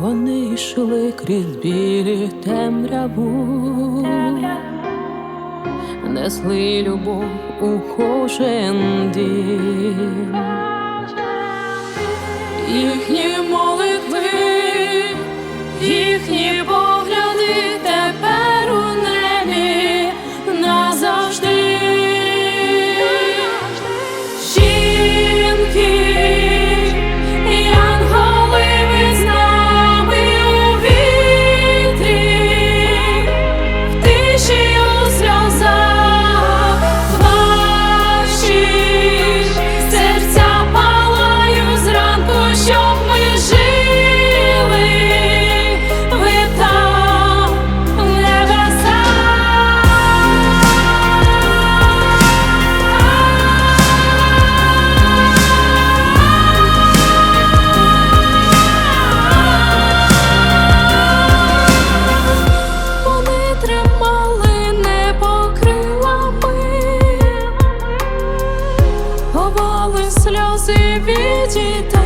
вони йшли крізь білі темряву, несли любов у кожен дім, їхні молитви, їхні бо. じた